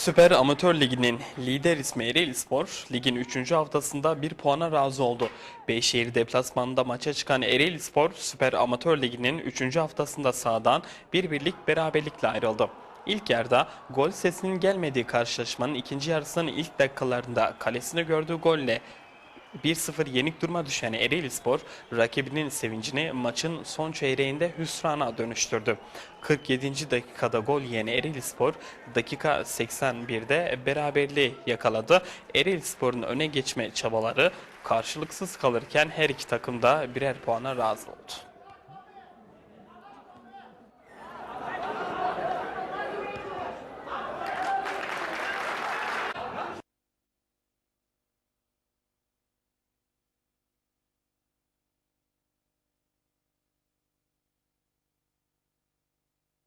Süper Amatör Ligi'nin lider ismi Ereğli Spor, ligin 3. haftasında bir puana razı oldu. Beyşehir deplasmanında maça çıkan Ereğli Spor, Süper Amatör Ligi'nin 3. haftasında sahadan bir birlik beraberlikle ayrıldı. İlk yarıda gol sesinin gelmediği karşılaşmanın ikinci yarısının ilk dakikalarında kalesine gördüğü golle 1-0 yenik duruma düşen Ereğlispor rakibinin sevincini maçın son çeyreğinde hüsrana dönüştürdü. 47. dakikada gol yiyen Ereğlispor dakika 81'de beraberliği yakaladı. Ereğlispor'un öne geçme çabaları karşılıksız kalırken her iki takım da birer puana razı oldu.